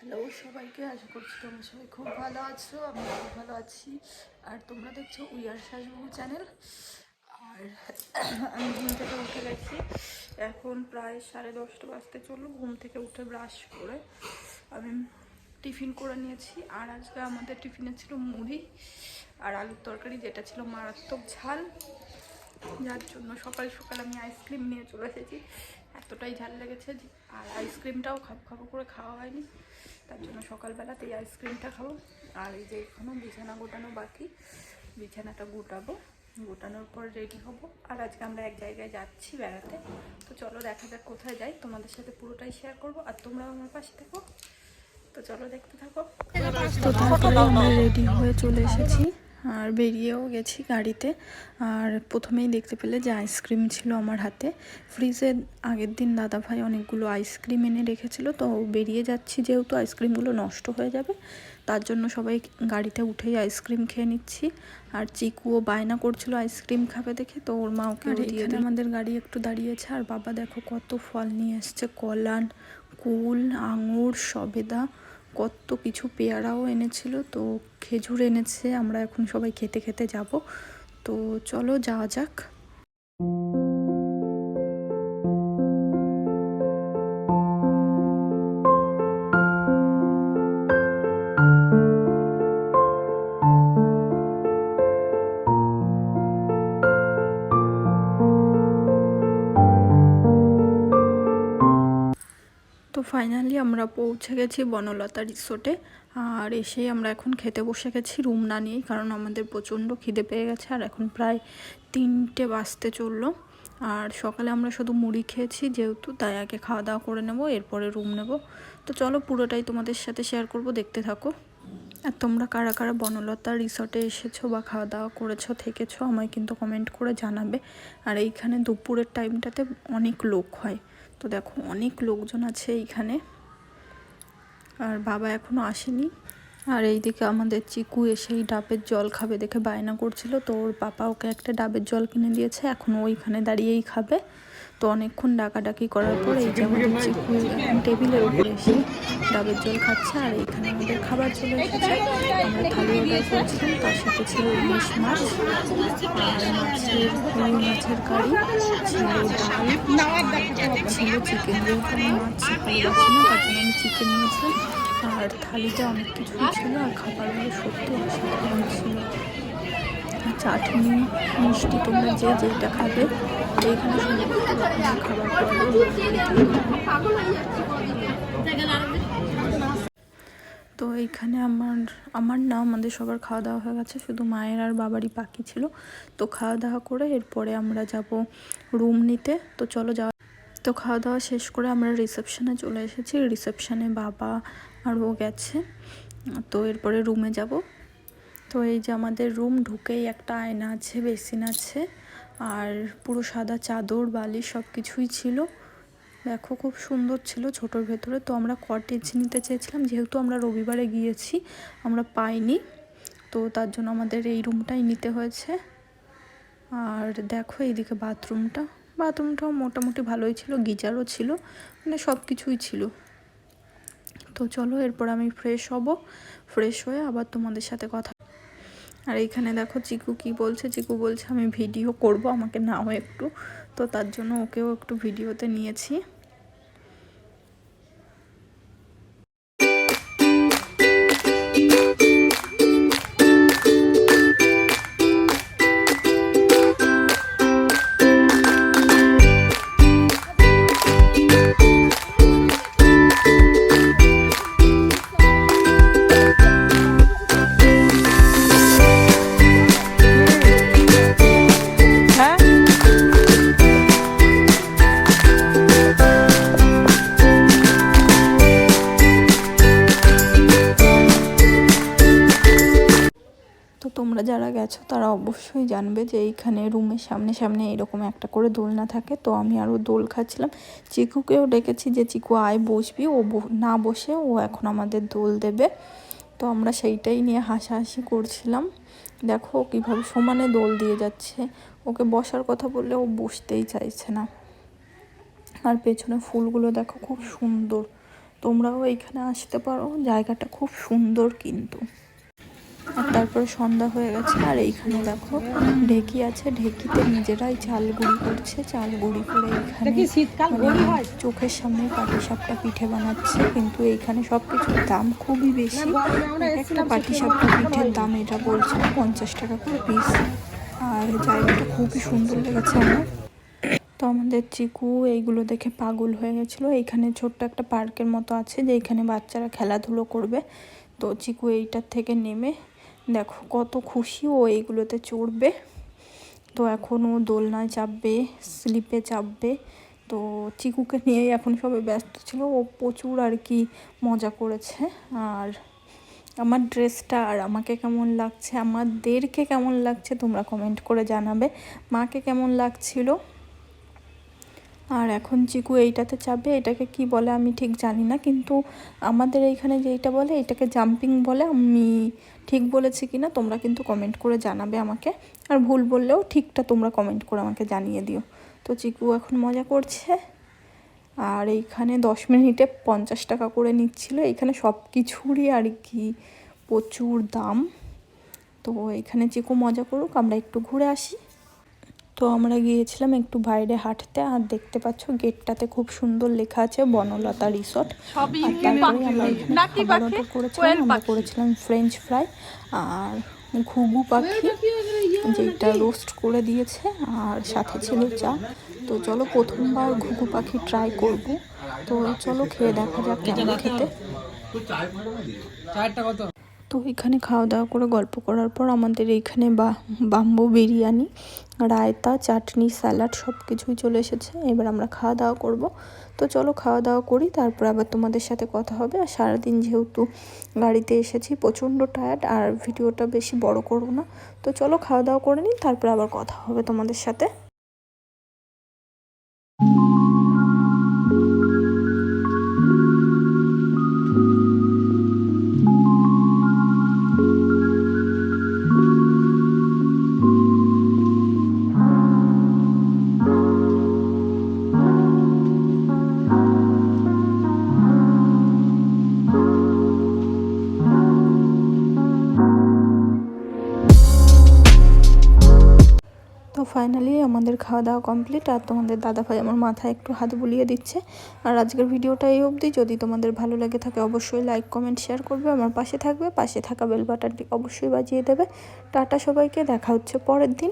Hello সবাইকে, আশা করছি তোমরা সবাই খুব ভালো আছো আমি খুব ভালো আছি। আর তোমরা দেখছ উই আর শাসবাবু চ্যানেল আর আমি ঘুম থেকে উঠে গেছি। এখন প্রায় সাড়ে দশটা বাজতে চলল, ঘুম থেকে উঠে ব্রাশ করে আমি টিফিন করে নিয়েছি। আর আজকে আমাদের টিফিনে ছিল মুড়ি আর আলুর তরকারি, যেটা ছিল মারাত্মক ঝাল। যার জন্য সকাল সকাল আমি আইসক্রিম নিয়ে চলে এসেছি। এতটাই ঝাল লেগেছে আর আইসক্রিমটাও খাপ খাপ করে খাওয়া হয়নি। তার জন্য সকালবেলাতে এই আইসক্রিমটা খাব। আর এই যে এখনও বিছানা গোটানো বাকি, বিছানাটা গোটাবো। গোটানোর পর রেডি হব। আর আজকে আমরা এক জায়গায় যাচ্ছি বেড়াতে। তো চলো দেখা যাক কোথায় যাই। তোমাদের সাথে পুরোটাই শেয়ার করব। আর তোমরাও আমার পাশে থাকো। তো চলো দেখতে থাকো। তো তারপরে আমরা রেডি হয়ে চলে এসেছি। আর বেরিয়েও গেছি গাড়িতে। আর প্রথমেই দেখতে পেলে যে আইসক্রিম ছিল আমার হাতে। ফ্রিজে আগের দিন দাদা ভাই অনেকগুলো আইসক্রিম এনে রেখেছিল তো বেরিয়ে যাচ্ছি যেহেতু আইসক্রিমগুলো নষ্ট হয়ে যাবে তার জন্য সবাই গাড়িতে উঠেই আইসক্রিম খেয়ে নিচ্ছি। আর চিকুও বায়না করছিল আইসক্রিম খাবে দেখে তো ওর মা ওকে দিয়ে আমাদের গাড়ি একটু দাঁড়িয়েছে আর বাবা দেখো কত ফল নিয়ে এসছে কলান কুল আঙুর সবেদা কত কিছু পেয়ারাও এনেছিল, তো খেজুর এনেছে, আমরা এখন সবাই খেতে খেতে যাব। তো চলো যাওয়া যাক। ফাইনালি আমরা পৌঁছে গেছি বনলতা রিসোর্টে। আর এসেই আমরা এখন খেতে বসে গেছি রুম না নিয়েই, কারণ আমাদের প্রচণ্ড খিদে পেয়ে গেছে, আর এখন প্রায় তিনটে বাজতে চলল। আর সকালে আমরা শুধু মুড়ি খেয়েছি যেহেতু, তাই আগে খাওয়া দাওয়া করে নেব, এরপরে রুম নেব। তো চলো পুরোটাই তোমাদের সাথে শেয়ার করব, দেখতে থাকো। আর তোমরা কারা কারা বনলতা রিসর্টে এসেছ বা খাওয়া দাওয়া করেছ, থেকেছো, আমায় কিন্তু কমেন্ট করে জানাবে। আর এইখানে দুপুরের টাইমটাতে অনেক লোক হয়। তো দেখো অনেক লোকজন আছে এইখানে। আর বাবা এখনও আসেনি। আর এইদিকে আমাদের চিকু এসে এই ডাবের জল খাবে দেখে বায়না করছিল। তো ওর পাপা ওকে একটা ডাবের জল কিনে দিয়েছে। এখন ওইখানে দাঁড়িয়েই খাবে। তো অনেকক্ষণ ডাকাডাকি করার পর এই যে আমাদের এখন টেবিলের উপরে এসে ডাবের জল খাচ্ছে আর এইখানে আমাদের খাবার চলে এসেছে। আমরা থালি অর্ডার করেছিলাম, তার সাথে ছিল ইলিশ মাছ আর মাছের রুই মাছের কারি ছিল ডাল ছিল চিকেন মাছ তার জন্য আমি চিকেন নিয়েছিলাম আর থালিতে অনেক কিছুই ছিল আর খাবারগুলো সত্যি অসাধারণ ছিল। চাটনি, মিষ্টি তোমরা যে যেটা খাবে তো এইখানে আমার আমার না, আমাদের সবার খাওয়া দাওয়া হয়ে গেছে। শুধু মায়ের আর বাবারই বাকি ছিল। তো খাওয়া দাওয়া করে এরপরে আমরা যাব রুম নিতে। তো চলো যাওয়া তো খাওয়া দাওয়া শেষ করে আমরা রিসেপশনে চলে এসেছি। রিসেপশনে বাবা আর ও গেছে। তো এরপরে রুমে যাব। তো এই যে আমাদের রুম ঢুকেই একটা আয়না আছে, বেসিন আছে। আর পুরো সাদা চাদর বালি সব কিছুই ছিল। দেখো খুব সুন্দর ছিল ছোটোর ভেতরে। তো আমরা কটেজ নিতে চেয়েছিলাম, যেহেতু আমরা রবিবারে গিয়েছি, আমরা পাইনি। তো তার জন্য আমাদের এই রুমটাই নিতে হয়েছে। আর দেখো এইদিকে বাথরুমটা বাথরুমটাও মোটামুটি ভালোই ছিল, গিজারও ছিল মানে সব কিছুই ছিল। তো চলো এরপর আমি ফ্রেশ হব। ফ্রেশ হয়ে আবার তোমাদের সাথে কথা আর এইখানে দেখো চিকু কি বলছে? চিকু বলছে, আমি ভিডিও করব আমাকে নাও একটু। তো তার জন্য ওকেও একটু ভিডিওতে নিয়েছি। তোমরা যারা গেছো, তারা অবশ্যই জানবে যে এইখানে রুমের সামনে সামনে এরকম একটা করে দোলনা থাকে। তো আমি আরও দোল খাচ্ছিলাম। চিকুকেও ডেকেছি যে, চিকু, আয়, বসবি। ও না বসে ও এখন আমাদের দোল দেবে। তো আমরা সেইটাই নিয়ে হাসাহাসি করছিলাম। দেখো কীভাবে সমানে দোল দিয়ে যাচ্ছে। ওকে বসার কথা বললে ও বসতেই চাইছে না। আর পেছনে ফুলগুলো দেখো খুব সুন্দর। তোমরাও এইখানে আসতে পারো। জায়গাটা খুব সুন্দর কিন্তু। তারপরে সন্ধ্যা হয়ে গেছে। আর এইখানে দেখো ঢেকি আছে। ঢেকিতে নিজেরাই চাল গুঁড়ি করছে। চাল গুঁড়ি করে এইখানে শীতকাল? মানে চোখের সামনে পাটি সাপটা পিঠে বানাচ্ছে। কিন্তু এইখানে সব কিছুর দাম খুবই বেশি। একটা পাটি সাপটা পিঠের দাম এটা বলছে পঞ্চাশ টাকা করে পিস আর জায়গাটা খুবই সুন্দর লেগেছে আমার। তো আমাদের চিকু এইগুলো দেখে পাগল হয়ে গেছিল। এইখানে ছোট্ট একটা পার্কের মতো আছে যে এখানে বাচ্চারা খেলাধুলো করবে। তো চিকু এইটার থেকে নেমে দেখো কত খুশি ও এইগুলোতে চড়বে। তো এখন ও দোলনায় চাপবে, স্লিপে চাপবে। তো চিকুকে নিয়েই এখন সবাই ব্যস্ত ছিল। ও প্রচুর আর কি মজা করেছে। আর আমার ড্রেসটা আর আমাকে কেমন লাগছে, আমাদেরকে কেমন লাগছে তোমরা কমেন্ট করে জানাবে। মাকে কেমন লাগছিল? আর এখন চিকু এইটাতে চাপবে, এটাকে কি বলে আমি ঠিক জানি না, কিন্তু আমাদের এইখানে যেইটা বলে, এটাকে জাম্পিং বলে, আমি ঠিক বলেছি কি না তোমরা কিন্তু কমেন্ট করে জানাবে আমাকে, আর ভুল বললেও ঠিকটা তোমরা কমেন্ট করে আমাকে জানিয়ে দিও। তো চিকু এখন মজা করছে, আর এইখানে দশ মিনিটে পঞ্চাশ টাকা করে নিচ্ছিল, এইখানে সব কিছুরই আর কি প্রচুর দাম। তো এখানে চিকু মজা করুক, আমরা একটু ঘুরে আসি। তো আমরা গিয়েছিলাম একটু বাইরে হাঁটতে আর দেখতে পাচ্ছ গেটটাতে খুব সুন্দর লেখা আছে বনলতা রিসর্ট। করেছিলাম আমরা করেছিলাম ফ্রেঞ্চ ফ্রাই আর ঘুঘু পাখি যেটা রোস্ট করে দিয়েছে আর সাথে ছিল চা। তো চলো প্রথমবার ঘুঘু পাখি ট্রাই করব। তো চলো খেয়ে দেখা যাক কেমন খেতে। চারটা কত তো এখানে খাওয়া দাওয়া করে গল্প করার পর আমাদের এইখানে বাম্বু বিরিয়ানি, রায়তা, চাটনি, স্যালাড সব কিছুই চলে এসেছে। এবার আমরা খাওয়া দাওয়া করব। তো চলো খাওয়া দাওয়া করি, তারপর আবার তোমাদের সাথে কথা হবে। আর সারাদিন যেহেতু গাড়িতে এসেছি, প্রচণ্ড টায়ার্ড আর ভিডিওটা বেশি বড় করব না। তো চলো খাওয়া দাওয়া করে নিই, তারপর আবার কথা হবে তোমাদের সাথে। ফাইনালি আমাদের খাওয়া দাওয়া কমপ্লিট আর তোমাদের দাদাভাই আমার মাথায় একটু হাত বুলিয়ে দিচ্ছে। আর আজকের ভিডিওটা এই অবধি। যদি তোমাদের ভালো লাগে থাকে অবশ্যই লাইক কমেন্ট শেয়ার করবে। আমার পাশে থাকবে। পাশে থাকা বেল বাটনটি অবশ্যই বাজিয়ে দেবে। টাটা সবাইকে। দেখা হচ্ছে পরের দিন।